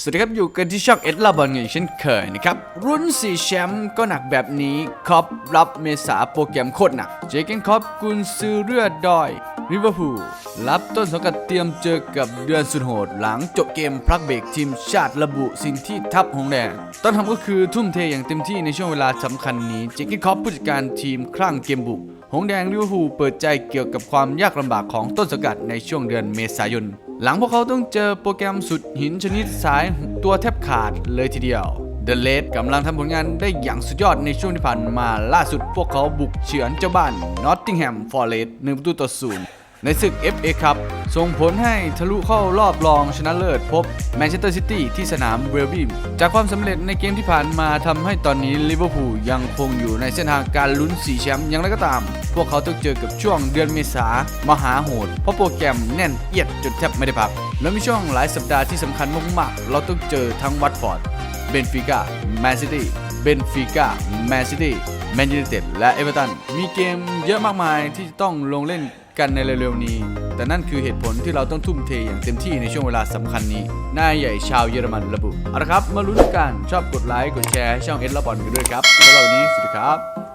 สวัสดีครับ อยู่กันที่ช่องเอ็ดลาบอลอย่างเช่นเคยนะครับ รุ่น 4 แชมป์ก็หนักแบบนี้คอปรับเมษาโปรแกรมโคตรหนัก เจเกนคอปกุนซือเรือดอยริเวอร์พูลรับต้นสังกัดเตรียมเจอกับเดือนสุดโหด หลังจบเกมพักเบรกทีมชาติระบุสิ่งที่ทัพหงแดงต้องทำก็คือทุ่มเทอย่างเต็มที่ในช่วงเวลาสำคัญนี้ เจเกนคอปผู้จัดการทีมคลั่งเกมบุก หงแดงลิเวอร์พูลเปิดใจเกี่ยวกับความยากลำบากของต้นสกัดในช่วงเดือนเมษายน หลังพวกเขาต้องเจอโปรแกรมสุดหินชนิดสายตัวแทบขาดเลยทีเดียวเดอะเลดกำลังทำผลงานได้อย่างสุดยอดในช่วงที่ผ่านมาล่าสุดพวกเขาบุกเฉือนเจ้าบ้าน Nottingham Forest 1ประตูต่อศูนย์ ในศึก FA ครับส่งผลให้ทะลุเข้ารอบรองชนะเลิศพบแมนเชสเตอร์ซิตี้ที่สนามเวลบิมจากความสำเร็จในเกมที่ผ่านมาทำให้ตอนนี้ลิเวอร์พูลยังคงอยู่ในเส้นทางการลุ้น4แชมป์อย่างไรก็ตาม พวกเขาต้องเจอกับช่วงเดือนเมษามหาโหด เพราะโปรแกรมแน่นเอียดจนแทบไม่ได้พัก และมีช่วงหลายสัปดาห์ที่สำคัญมากๆเราต้องเจอทั้งวัตฟอร์ดเบนฟิก้าแมนซิตี้เบนฟิก้าแมนซิตี้แมนยูไนเต็ดและเอเวอร์ตันมีเกมเยอะมากมายที่ต้องลงเล่น กันในเร็วๆนี้ แต่นั่นคือเหตุผลที่เราต้องทุ่มเทอย่างเต็มที่ในช่วงเวลาสำคัญนี้นายใหญ่ชาวเยอรมันระบุเอาละครับ มาลุ้นกันชอบกดไลค์กดแชร์ให้ช่องเอ็ดละบอลกันด้วยครับสำหรับวันนี้สวัสดีครับ